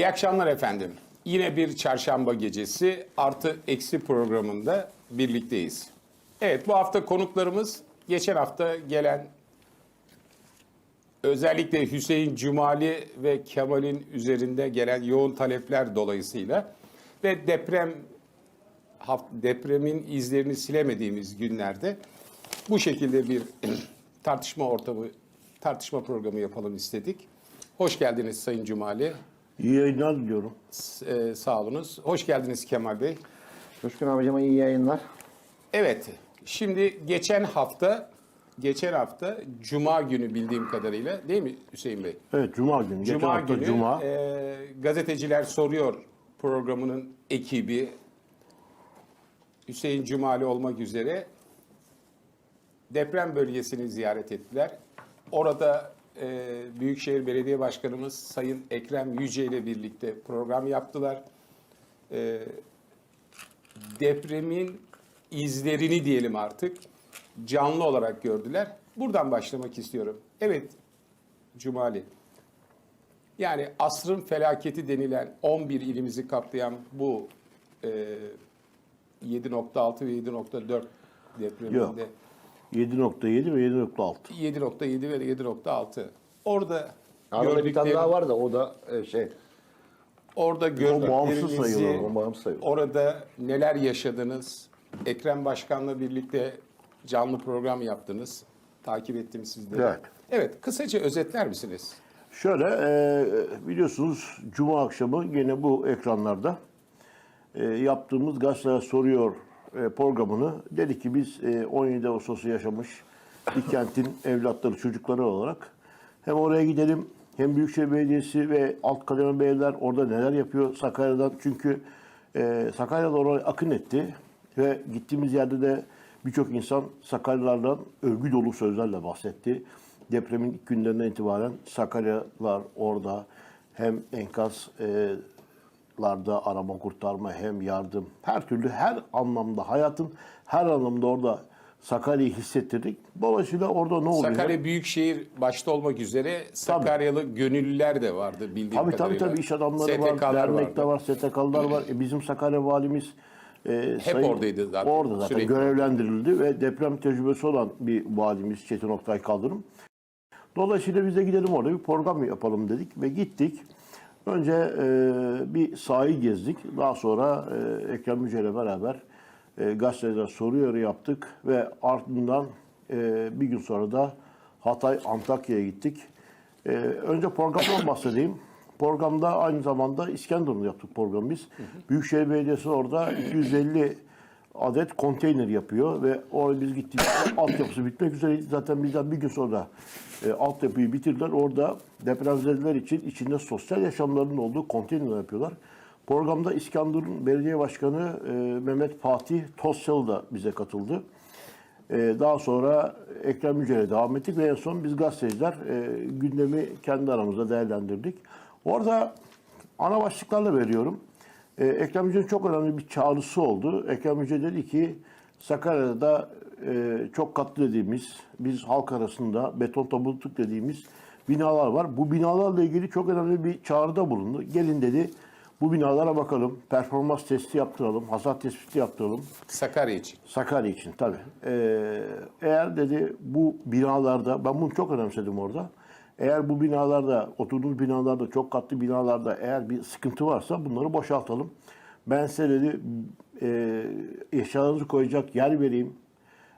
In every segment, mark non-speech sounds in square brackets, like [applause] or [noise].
İyi akşamlar efendim. Yine bir çarşamba gecesi artı eksi programında birlikteyiz. Evet bu hafta konuklarımız geçen hafta gelen özellikle Hüseyin Cumali ve Kemal'in üzerinde gelen yoğun talepler dolayısıyla ve deprem haft- depremin izlerini silemediğimiz günlerde bu şekilde bir [clears throat] tartışma ortamı, tartışma programı yapalım istedik. Hoş geldiniz Sayın Cumali. İyi yayınlar diliyorum. E, sağ olunuz. Hoş geldiniz Kemal Bey. Coşkun abicama iyi yayınlar. Evet. Şimdi geçen hafta geçen hafta Cuma günü bildiğim kadarıyla değil mi Hüseyin Bey? Evet Cuma günü. Geçen Cuma hafta günü Cuma. e, gazeteciler soruyor programının ekibi Hüseyin Cumali olmak üzere deprem bölgesini ziyaret ettiler. Orada Büyükşehir Belediye Başkanımız Sayın Ekrem Yüce ile birlikte program yaptılar. E, depremin izlerini diyelim artık canlı olarak gördüler. Buradan başlamak istiyorum. Evet Cumali. Yani asrın felaketi denilen 11 ilimizi kaplayan bu e, 7.6 ve 7.4 depreminde Yok. 7.7 ve 7.6. 7.7 ve 7.6 orada Arada bir tane daha var da o da e, şey orada bağımsız sayılır, gördüklerinizi o bağımsız sayılır. orada neler yaşadınız? Ekrem Başkan'la birlikte canlı program yaptınız. Takip ettim sizleri. Evet. Evet, kısaca özetler misiniz? Şöyle e, biliyorsunuz Cuma akşamı yine bu ekranlarda e, yaptığımız Gazeteler Soruyor programını dedik ki biz e, 17 Ağustos'u yaşamış bir kentin evlatları, çocukları olarak hem oraya gidelim hem Büyükşehir Belediyesi ve alt kademe belediyeler orada neler yapıyor Sakarya'dan çünkü e, oraya akın etti ve gittiğimiz yerde de birçok insan Sakaryalardan övgü dolu sözlerle bahsetti. Depremin ilk günlerinden itibaren Sakaryalar orada hem enkazlarda arama kurtarma hem yardım her türlü her anlamda hayatın her anlamda orada Sakarya'yı hissettirdik. Dolayısıyla orada ne oluyor? Sakarya Büyükşehir başta olmak üzere Sakaryalı gönüllüler de vardı bildiğim Tabii tabii kadarıyla. tabii iş adamları var, STK'lar dernekte vardı. var, STK'lılar var. E, bizim Sakarya valimiz e, Hep oradaydı zaten, Orada zaten sürekli. görevlendirildi ve deprem tecrübesi olan bir valimiz Çetin Oktay Kaldırım. Dolayısıyla biz de gidelim orada bir program yapalım dedik ve gittik. Önce e, bir sahayı gezdik. Daha sonra e, Ekrem Yüce ile beraber e, gazeteler soruyor yaptık ve ardından e, bir gün sonra da Hatay Antakya'ya gittik. E, önce programdan bahsedeyim. Programda aynı zamanda İskenderun'da yaptık programı biz. Büyükşehir Belediyesi orada [clears throat] 250 adet konteyner yapıyor ve oraya biz gittiğimizde [coughs] altyapısı bitmek üzere zaten bizden bir gün sonra e, altyapıyı bitirdiler. Orada depremzedeler için içinde sosyal yaşamlarının olduğu konteyner yapıyorlar. Programda İskenderun Belediye Başkanı e, Mehmet Fatih Tosyalı da bize katıldı. E, daha sonra Ekrem Yücel'e devam ettik ve en son biz gazeteciler e, gündemi kendi aramızda değerlendirdik. Orada ana başlıklarla veriyorum. E, Ekrem Yücel'in çok önemli bir çağrısı oldu. Ekrem Yücel dedi ki Sakarya'da e, çok katlı dediğimiz, biz halk arasında beton tabutluk dediğimiz binalar var. Bu binalarla ilgili çok önemli bir çağrıda bulundu. Gelin dedi bu binalara bakalım, performans testi yaptıralım, hasar tespiti yaptıralım. Sakarya için. Sakarya için tabii. Ee, eğer dedi bu binalarda, ben bunu çok önemsedim orada. Eğer bu binalarda, oturduğumuz binalarda, çok katlı binalarda eğer bir sıkıntı varsa bunları boşaltalım. Ben size dedi e, eşyalarınızı koyacak yer vereyim.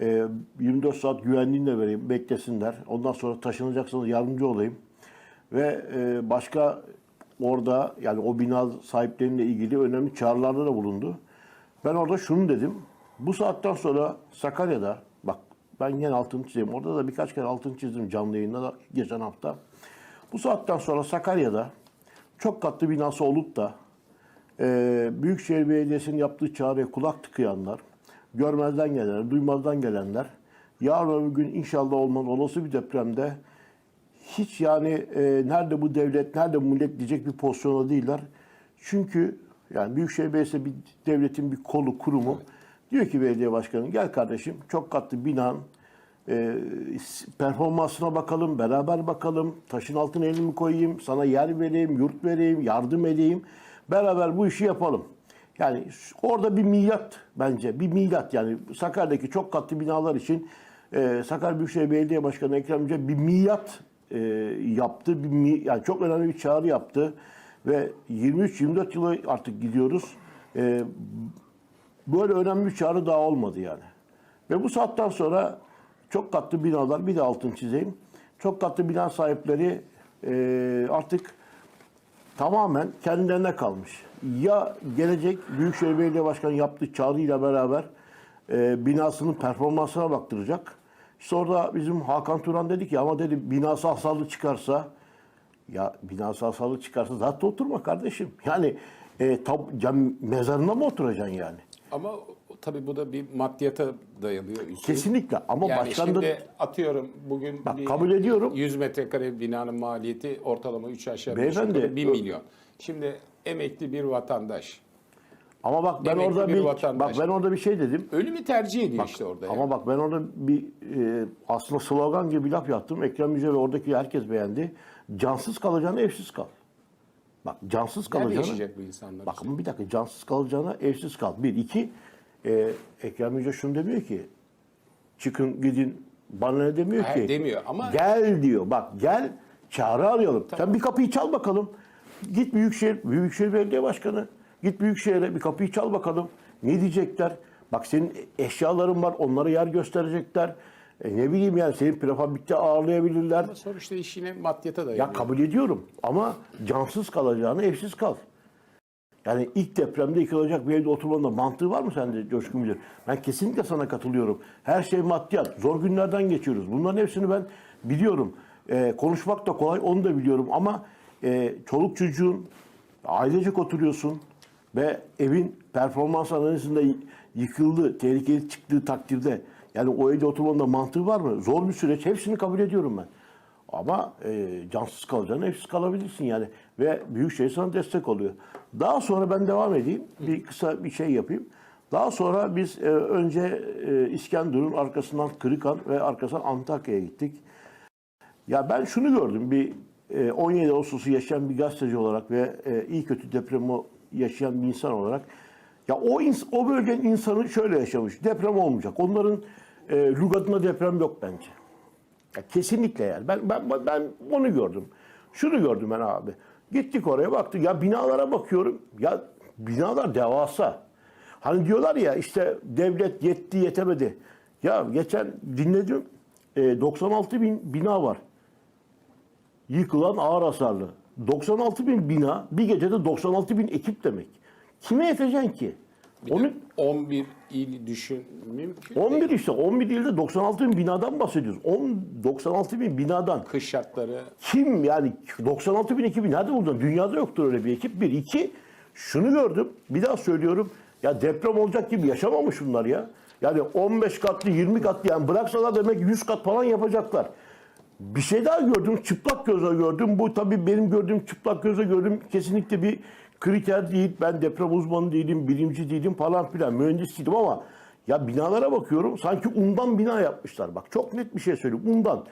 E, 24 saat güvenliğini de vereyim, beklesinler. Ondan sonra taşınacaksanız yardımcı olayım. Ve e, başka orada yani o bina sahipleriyle ilgili önemli çağrılarda da bulundu. Ben orada şunu dedim. Bu saatten sonra Sakarya'da ben yine altını çizeyim. Orada da birkaç kere altını çizdim canlı yayında da geçen hafta. Bu saatten sonra Sakarya'da çok katlı binası olup da e, Büyükşehir Belediyesi'nin yaptığı çağrıya kulak tıkayanlar, görmezden gelenler, duymazdan gelenler, yarın öbür gün inşallah olmaz olası bir depremde hiç yani e, nerede bu devlet, nerede bu millet diyecek bir pozisyonda değiller. Çünkü yani Büyükşehir Belediyesi bir devletin bir kolu, kurumu. Diyor ki belediye başkanı gel kardeşim çok katlı binan e, performansına bakalım, beraber bakalım. Taşın altına elimi koyayım, sana yer vereyim, yurt vereyim, yardım edeyim. Beraber bu işi yapalım. Yani orada bir milat bence. Bir milat yani Sakarya'daki çok katlı binalar için e, Sakarya Büyükşehir Belediye Başkanı Ekrem İmamoğlu bir milat e, yaptı. Bir, yani çok önemli bir çağrı yaptı. Ve 23-24 yılı artık gidiyoruz. E, böyle önemli bir çağrı daha olmadı yani. Ve bu saatten sonra çok katlı binalar, bir de altın çizeyim. Çok katlı bina sahipleri e, artık tamamen kendilerine kalmış. Ya gelecek Büyükşehir Belediye Başkanı yaptığı çağrıyla beraber e, binasının performansına baktıracak. Orada bizim Hakan Turan dedi ki ama dedi binası hasarlı çıkarsa ya binası hasarlı çıkarsa zaten oturma kardeşim. Yani e, tab, mezarına mı oturacaksın yani? Ama tabii bu da bir maddiyata dayanıyor. Hüseyin. Kesinlikle ama yani başkan da şimdi atıyorum bugün Bak, bir kabul ediyorum. 100 metrekare binanın maliyeti ortalama 3 aşağı 5 Beyefendi, yukarı 1 ö- milyon. Şimdi emekli bir vatandaş ama bak ben Emekli orada bir bir vatandaş. bak ben orada bir şey dedim. ölümü tercih ediyor işte orada. Ama yani. bak ben orada bir e, aslında slogan gibi bir laf yaptım. Ekrem Yüce ve oradaki herkes beğendi. Cansız kalacağına evsiz kal. Bak cansız Nerede yaşayacak bu insanlar? Bak ama bir dakika cansız kalacağına evsiz kal. Bir, iki e, Ekrem Yüce şunu demiyor ki çıkın gidin bana ne demiyor Ha, ki. demiyor ama- Gel diyor. Bak gel çağrı arayalım. Sen bir kapıyı çal bakalım. Git Büyükşehir, Büyükşehir Belediye Başkanı. Git Büyükşehir'e bir kapıyı çal bakalım. Ne diyecekler? Bak senin eşyaların var. Onlara yer gösterecekler. E ne bileyim yani senin prefabrikte ağırlayabilirler. Sonuçta iş yine maddiyata dayanıyor. Ya kabul ediyorum ama cansız kalacağına evsiz kal. Yani ilk depremde yıkılacak bir evde oturmanın da mantığı var mı sende Coşkun Bilir? Ben kesinlikle sana katılıyorum. Her şey maddiyat. Zor günlerden geçiyoruz. Bunların hepsini ben biliyorum. Ee, konuşmak da kolay onu da biliyorum ama e, çoluk çocuğun ailecek oturuyorsun ve evin performans analizinde yıkıldı, tehlikeli çıktığı takdirde yani o evde oturmanın da mantığı var mı? Zor bir süreç. Hepsini kabul ediyorum ben. Ama e, cansız kalacağına evsiz kalabilirsin yani. Ve Büyükşehir sana destek oluyor. Daha sonra ben devam edeyim. Bir kısa bir şey yapayım. Daha sonra biz e, önce e, İskenderun, arkasından Kırıkan ve arkasından Antakya'ya gittik. Ya ben şunu gördüm. Bir e, 17 Ağustos'u yaşayan bir gazeteci olarak ve e, iyi kötü depremi yaşayan bir insan olarak ya o ins- o bölgenin insanı şöyle yaşamış. Deprem olmayacak. Onların e, lügatında deprem yok bence. Ya kesinlikle yani. Ben, ben, ben onu gördüm. Şunu gördüm ben abi. Gittik oraya baktık. Ya binalara bakıyorum. Ya binalar devasa. Hani diyorlar ya işte devlet yetti yetemedi. Ya geçen dinledim. e, 96 bin bina var. Yıkılan ağır hasarlı. 96 bin bina bir gecede 96 bin ekip demek. Kime yeteceksin ki? Onu 11 il düşün mümkün 11 değil. işte 11 ilde 96 bin binadan bahsediyoruz. 10, 96 bin binadan Kış şartları kim yani 96 bin ekibi nerede buldun? Dünyada yoktur öyle bir ekip. Bir, iki, şunu gördüm. Bir daha söylüyorum. Ya deprem olacak gibi yaşamamış bunlar ya. Yani 15 katlı, 20 katlı yani bıraksalar demek 100 kat falan yapacaklar. Bir şey daha gördüm. Çıplak gözle gördüm. Bu tabii benim gördüğüm çıplak gözle gördüm. Kesinlikle bir kriter değil. Ben deprem uzmanı değilim, bilimci değilim falan filan. Mühendis değilim ama ya binalara bakıyorum. Sanki undan bina yapmışlar. Bak çok net bir şey söyleyeyim. Undan.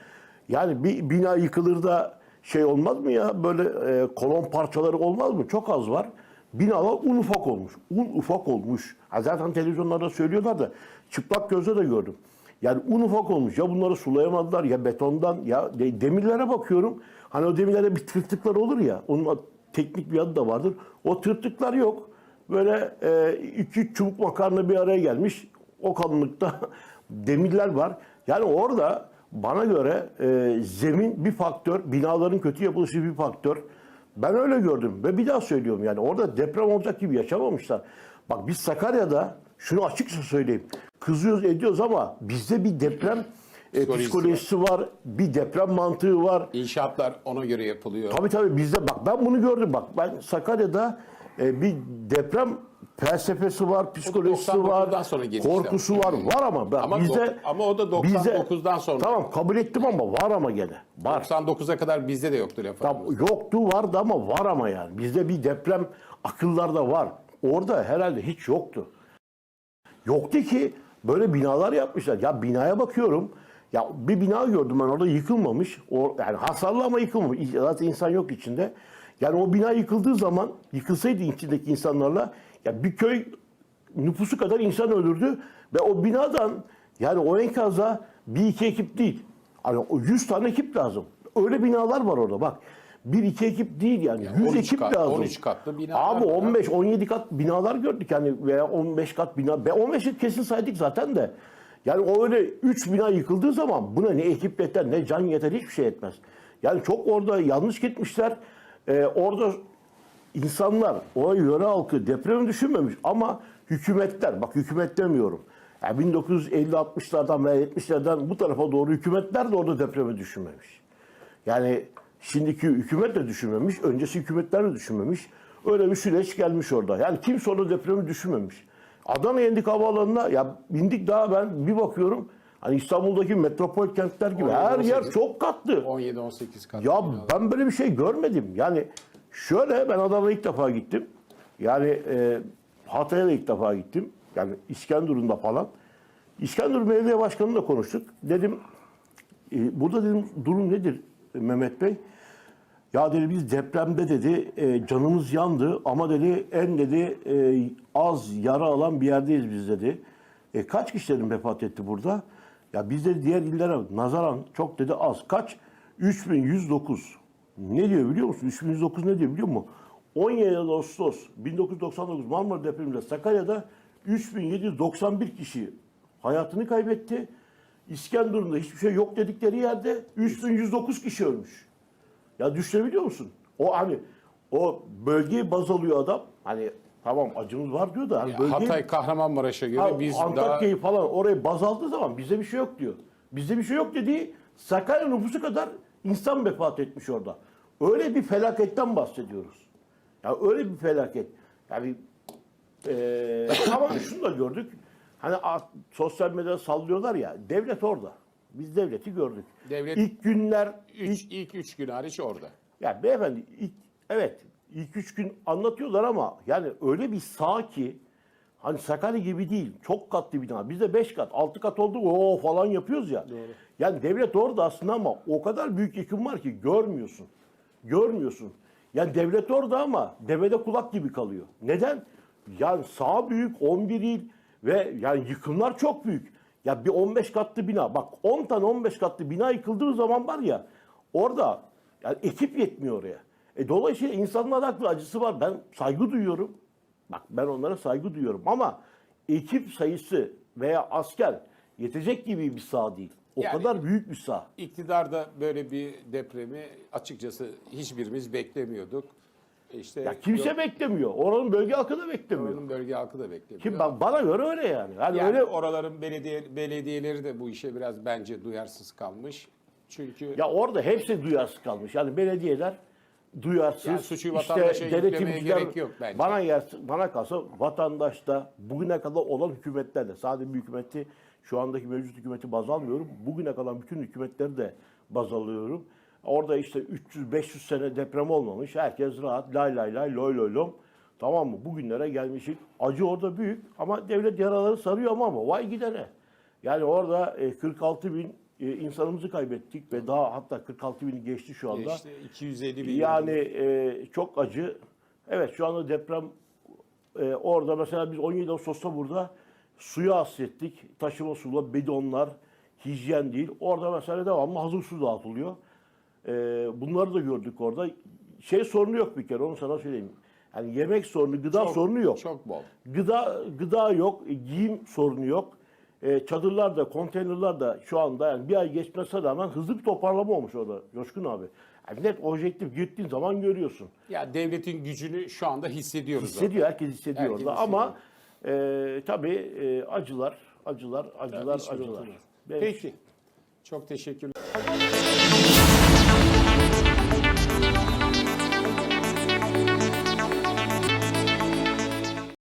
Yani bir bina yıkılır da şey olmaz mı ya? Böyle e, kolon parçaları olmaz mı? Çok az var. Binalar un ufak olmuş. Un ufak olmuş. Ha zaten televizyonlarda söylüyorlar da çıplak gözle de gördüm. Yani un ufak olmuş. Ya bunları sulayamadılar ya betondan ya de- demirlere bakıyorum. Hani o demirlere bir tırtıklar olur ya. Onun teknik bir adı da vardır. O tırtıklar yok. Böyle e, iki çubuk makarna bir araya gelmiş. O kalınlıkta [laughs] demirler var. Yani orada bana göre e, zemin bir faktör, binaların kötü yapılışı bir faktör. Ben öyle gördüm ve bir daha söylüyorum yani orada deprem olacak gibi yaşamamışlar. Bak biz Sakarya'da şunu açıkça söyleyeyim. Kızıyoruz ediyoruz ama bizde bir deprem e, Psikolojisi psikolojisi var. Bir deprem mantığı var. inşaatlar ona göre yapılıyor. Tabii tabii bizde bak ben bunu gördüm bak. Ben Sakarya'da e, bir deprem felsefesi var, psikolojisi 99'dan var, sonra korkusu var. Var ama bak Ama bizde ama o da 99'dan sonra. Tamam kabul ettim ama var ama gene. Var. 99'a kadar bizde de yoktu laf Tam aramızda. yoktu vardı ama var ama yani. Bizde bir deprem akıllarda var. Orada herhalde hiç yoktu. Yoktu ki böyle binalar yapmışlar. Ya binaya bakıyorum. Ya bir bina gördüm ben orada yıkılmamış. O, yani hasarlı ama yıkılmamış. Zaten insan yok içinde. Yani o bina yıkıldığı zaman yıkılsaydı içindeki insanlarla ya bir köy nüfusu kadar insan ölürdü ve o binadan yani o enkaza bir iki ekip değil. Hani o 100 tane ekip lazım. Öyle binalar var orada bak. Bir iki ekip değil yani. Yani 100 13 ekip kat- lazım. 13 katlı binalar Abi var. 15 17 kat binalar gördük yani veya 15 kat bina. Ben 15'i kesin saydık zaten de. Yani o öyle 3 bina yıkıldığı zaman buna ne ekip yeter ne can yeter hiçbir şey etmez. Yani çok orada yanlış gitmişler. Ee, orada insanlar, o yöre halkı depremi düşünmemiş ama hükümetler, bak hükümet demiyorum. Yani 1950-60'lardan veya 70'lerden bu tarafa doğru hükümetler de orada depremi düşünmemiş. Yani şimdiki hükümet de düşünmemiş, öncesi hükümetler de düşünmemiş. Öyle bir süreç gelmiş orada. Yani kimse orada depremi düşünmemiş. Adana'ya indik havaalanına, ya bindik daha ben bir bakıyorum, hani İstanbul'daki metropol kentler gibi her yer 18. çok katlı. 17-18 kat. Ya ben böyle bir şey görmedim. Yani şöyle ben Adana'ya ilk defa gittim. Yani e, Hatay'a da ilk defa gittim. Yani İskenderun'da falan. İskenderun Belediye Başkanı'yla konuştuk. Dedim e, burada dedim durum nedir Mehmet Bey? Ya dedi biz depremde dedi e, canımız yandı ama dedi en dedi e, az yara alan bir yerdeyiz biz dedi. E, kaç kişi dedim vefat etti burada? Ya biz de diğer illere nazaran çok dedi az. Kaç? 3109. Ne diyor biliyor musun? 3109 ne diyor biliyor musun? 17 Ağustos 1999 Marmara depreminde Sakarya'da 3791 kişi hayatını kaybetti. İskenderun'da hiçbir şey yok dedikleri yerde 3109 kişi ölmüş. Ya düşünebiliyor musun? O hani o bölgeyi baz alıyor adam. Hani tamam acımız var diyor da hani bölgeyi, Hatay Kahramanmaraş'a göre Ha, biz daha Antakya'yı falan orayı baz aldığı zaman bizde bir şey yok diyor. Bizde bir şey yok dediği Sakarya nüfusu kadar insan vefat etmiş orada. Öyle bir felaketten bahsediyoruz. Ya öyle bir felaket. Yani eee [coughs] ama şunu da gördük. Hani sosyal medyada sallıyorlar ya. Devlet orada. Biz devleti gördük. Devlet- ilk günler üç, ilk 3 gün hariç orada. ya beyefendi ilk, evet ilk üç gün anlatıyorlar ama yani öyle bir sağ ki hani Sakarya gibi değil. Çok katlı bina. Bizde beş kat, altı kat oldu o falan yapıyoruz ya. Yani devlet orada aslında ama o kadar büyük yıkım var ki görmüyorsun. Görmüyorsun. Yani devlet orada ama devede kulak gibi kalıyor. Neden? Yani sağ büyük 11 il ve yani yıkımlar çok büyük. Ya bir 15 katlı bina bak 10 tane 15 katlı bina yıkıldığı zaman var ya orada yani ekip yetmiyor oraya. E dolayısıyla insanlar haklı acısı var. Ben saygı duyuyorum. Bak ben onlara saygı duyuyorum ama ekip sayısı veya asker yetecek gibi bir saha değil. O Yani- kadar büyük bir saha. İktidarda böyle bir depremi açıkçası hiçbirimiz beklemiyorduk. İşte Ya kimse yok, beklemiyor. Oranın bölge halkı da beklemiyor. oranın bölge halkı da beklemiyor. Ki ba- bana göre öyle yani. Yani, yani öyle oraların belediye belediyeleri de bu işe biraz bence duyarsız kalmış. Çünkü ya orada hepsi duyarsız kalmış. Yani belediyeler duyarsız. Yani suçu vatandaşa yüklemeye gerek yok bence. Bana yer, bana kalsa vatandaş da bugüne kadar olan hükümetler de sadece bir hükümeti şu andaki mevcut hükümeti baz almıyorum. Bugüne kalan bütün hükümetleri de baz alıyorum. Orada işte 300-500 sene deprem olmamış. Herkes rahat lay lay lay loy loy lom. Tamam mı? Bugünlere gelmişik. Acı orada büyük ama devlet yaraları sarıyor ama ama vay gidene. Yani orada e, 46 bin e, insanımızı kaybettik ve daha hatta 46 bini geçti şu anda. işte 250 bin Yani e, çok acı. Evet şu anda deprem e, orada mesela biz 17 Ağustos'ta burada suya hasrettik. Taşıma sular, bidonlar, hijyen değil. Orada mesela devamlı hazır su dağıtılıyor. E, bunları da gördük orada. Şey sorunu yok bir kere onu sana söyleyeyim. Yani yemek sorunu, gıda Çok- sorunu yok. Çok bol. Gıda gıda yok, giyim sorunu yok. E, çadırlar da, konteynerler de şu anda yani bir ay geçmesine rağmen hızlı bir toparlama olmuş orada Coşkun abi. Yani net objektif gittiğin zaman görüyorsun. Ya devletin gücünü şu anda hissediyoruz. Hissediyor, herkes hissediyor Herkes orada. Ama e, tabii e, acılar, acılar, acılar, acılar. Peki. Çok teşekkürler.